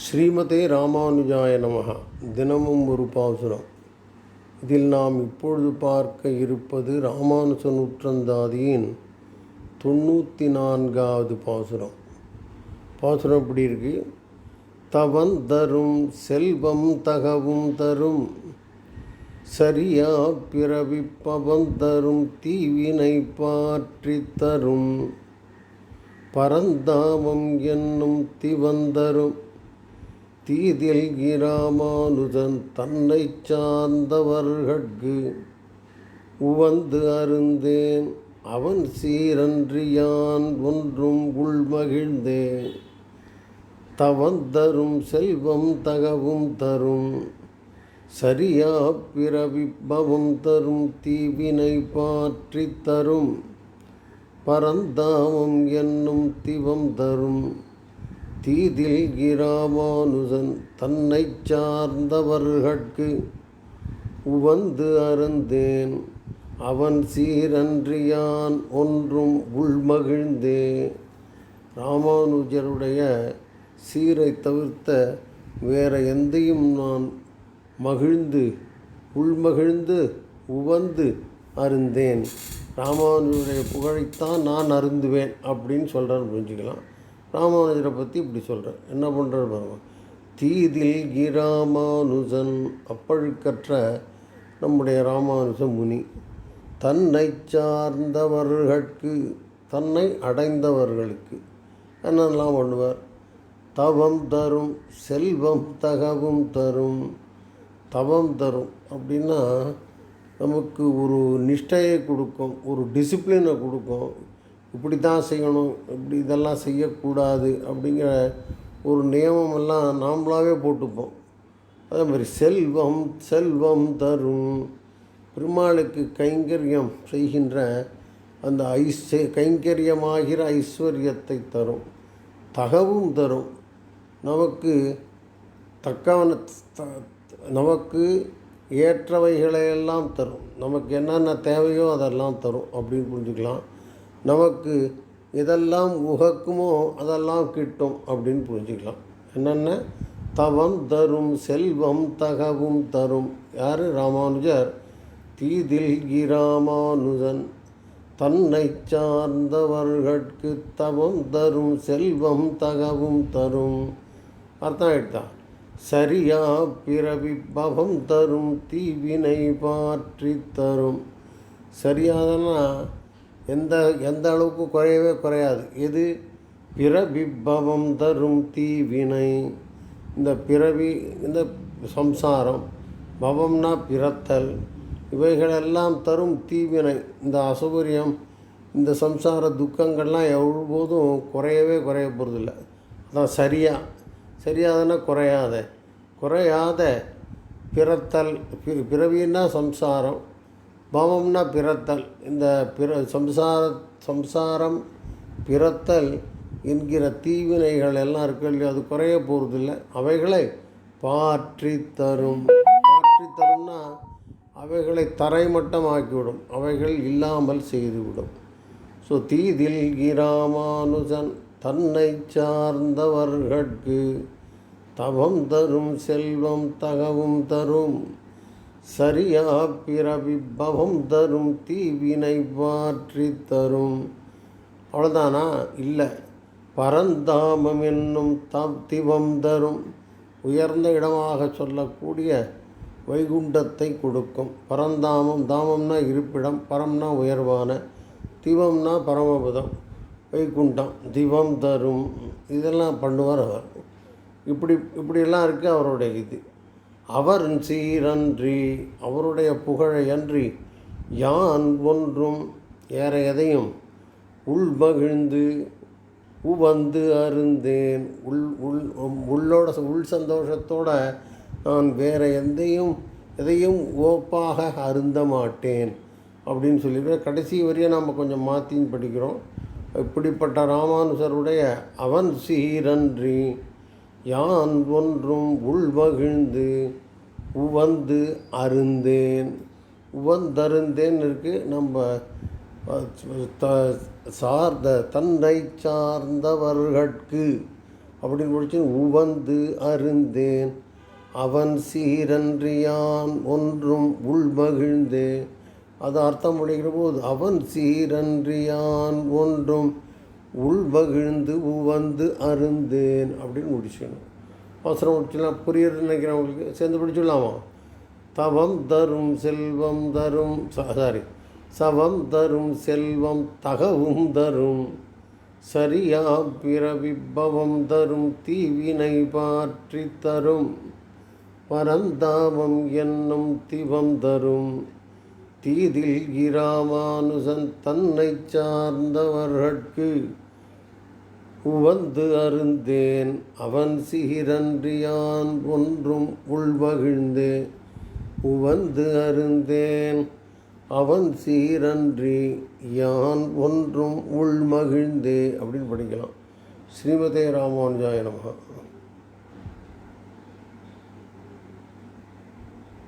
ஸ்ரீமதே ராமானுஜாய நமகா தினமும் ஒரு பாசுரம். இதில் நாம் இப்பொழுது பார்க்க இருப்பது ராமானுஜ நூற்றந்தாதியின் தொண்ணூற்றி நான்காவது பாசுரம். பாசுரம் இப்படி இருக்கு? தவன் தரும் செல்வம் தகவும் தரும் சரியா பிறவிப்பவன் தரும் தீவினை பாற்றி தரும் பரந்தாமம் என்னும் திவந்தரும் தீதில் இராமானுஜன் தன்னை சார்ந்தவர்கட்கு உவந்து அருந்தேன். அவன் சீரன்றியான் ஒன்றும் உள்மகிழ்ந்தேன். தவந்தரும் செல்வம் தகவும் தரும். சரியா பிறவிப்பவம் தரும். தீவினை பாற்றி தரும். பரந்தாமம் என்னும் திவம் தரும். தீதில் கிராமானுஜன் தன்னை சார்ந்தவர்கட்கு உவந்து அருந்தேன். அவன் சீரன்றியான் ஒன்றும் உள்மகிழ்ந்தே. ராமானுஜருடைய சீரை தவிர்த்த வேற எந்தையும் நான் மகிழ்ந்து உள்மகிழ்ந்து உவந்து அருந்தேன். ராமானுஜருடைய புகழைத்தான் நான் அருந்துவேன் அப்படின்னு சொல்கிறான்னு புரிஞ்சுக்கலாம். ராமானுஜரை பற்றி இப்படி சொல்கிறேன் என்ன பண்ணுறாரு பாருங்க. தீதில் கிராமானுஜன் அப்பழுக்கற்ற நம்முடைய ராமானுஜ முனி. தன்னை சார்ந்தவர்களுக்கு தன்னை அடைந்தவர்களுக்கு என்னெல்லாம் பண்ணுவார்? தவம் தரும் செல்வம் தகவும் தரும். தவம் தரும் அப்படின்னா நமக்கு ஒரு நிஷ்டையை கொடுக்கும் ஒரு டிசிப்ளினை கொடுக்கும். இப்படி தான் செய்யணும் இப்படி இதெல்லாம் செய்யக்கூடாது அப்படிங்கிற ஒரு நியமம் எல்லாம் போட்டுப்போம். அதே மாதிரி செல்வம் செல்வம் தரும். பெருமாளுக்கு கைங்கரியம் செய்கின்ற அந்த ஐஸ் கைங்கரியமாகிற ஐஸ்வர்யத்தை தரும். தகவும் தரும். நமக்கு தக்கவன த- நமக்கு ஏற்றவைகளையெல்லாம் தரும். நமக்கு என்னென்ன தேவையோ அதெல்லாம் தரும். அப்படின்னு புரிஞ்சுக்கலாம். நமக்கு எதெல்லாம் உகக்குமோ அதெல்லாம் கிட்டும் அப்படின்னு புரிஞ்சுக்கலாம். என்னென்ன? தவம் தரும் செல்வம் தகவும் தரும். யார்? ராமானுஜர். தீதில் இராமானுஜன். தன்னை சார்ந்தவர்கட்கு தவம் தரும் செல்வம் தகவும் தரும். அர்த்தம் ஆயிட்டான் சரியா பிறவி பவம் தரும் தீவினை பாற்றி தரும். சரியாதனா? எந்த எந்த அளவுக்கு குறையவே குறையாது. இது பிறவிப்பவம் தரும் தீவினை. இந்த பிறவி இந்த சம்சாரம் பவம்னா பிறத்தல் இவைகளெல்லாம் தரும் தீவினை. இந்த அசௌகரியம் இந்த சம்சார துக்கங்கள்லாம் எவ்வளோதும் குறையவே குறைய போகிறதில்ல அதான் சரியாக சரியாதுன்னா குறையாத. குறையாத பிறத்தல் பி- பிறவின்னா சம்சாரம் பவம்னா பிறத்தல். இந்த பிற சம்சார சம்சாரம் பிறத்தல் என்கிற தீவினைகள் எல்லாம் இருக்கு இல்லையா அது குறைய போகிறதில்ல அவைகளை பாற்றி தரும். பாற்றி தரும்னா அவைகளை தரைமட்டமாக்கிவிடும். அவைகள் இல்லாமல் செய்துவிடும். ஸோ தீதில் கிராமானுஜன் தன்னை சார்ந்தவர்கட்கு தவம் தரும் செல்வம் தகவும் தரும். சரியா பிறவிபவம் தரும் தீவினை மாற்றி தரும். அவ்வளோதானா இல்லை. பரந்தாமம் என்னும் தம் திவம் தரும். உயர்ந்த இடமாக சொல்லக்கூடிய வைகுண்டத்தை கொடுக்கும். பரந்தாமம் தாமம்னா இருப்பிடம் பரம்னா உயர்வான திவம்னா பரமபதம் வைகுண்டம் திவம் தரும். இதெல்லாம் பண்ணுவார் அவர். இப்படி இப்படியெல்லாம் இருக்குது அவருடைய இது. அவர் சீரன்றி அவருடைய புகழையன்றி யான் ஒன்றும் ஏற எதையும் உள்மகிழ்ந்து உவந்து அருந்தேன். உள் உள் உள்ளோட உள் சந்தோஷத்தோட நான் வேற எந்தையும் எதையும் ஓப்பாக அருந்த மாட்டேன் அப்படின்னு சொல்லிட்டு கடைசி வரையும் நாம் கொஞ்சம் மாற்றின்னு படிக்கிறோம். இப்படிப்பட்ட ராமானுஜருடைய அவன் சீரன்றி யான் ஒன்றும் உள்மகிழ்ந்து உவந்து அருந்தேன். உவந்தருந்தேன் இருக்கு நம்ம த சார்ந்த தன்னை சார்ந்தவர்கட்கு அப்படின்னு படிச்சு உவந்து அருந்தேன். அவன் சீரன்றியான் ஒன்றும் உள்மகிழ்ந்தேன் அது அர்த்தம் முடிக்கிற போது அவன் சீரன்றியான் ஒன்றும் உள்வகிழ்ந்து உவந்து அருந்தேன் அப்படின்னு முடிச்சுக்கணும். அவசரம் முடிச்சுலாம் புரியுறது நினைக்கிறவங்களுக்கு சேர்ந்து பிடிச்சிடலாமா தவம் தரும் செல்வம் தரும் சாரி சவம் தரும் செல்வம் தகவும் தரும். சரியா பிறவிபவம் தரும் தீவினை பாற்றி தரும். பரந்தாமம் என்னும் திவம் தரும். தீதில் இராமானுசன் தன்னை சார்ந்தவர்கட்கு உவந்து அருந்தேன். அவன் சிகிரன்றியான் ஒன்றும் உள்வகிழ்ந்து உவந்து அருந்தேன். அவன் சீரன்றி யான் ஒன்றும் உள்மகிழ்ந்தே. அப்படின்னு படிக்கலாம். ஸ்ரீமதே ராமானுஜாய நமகா.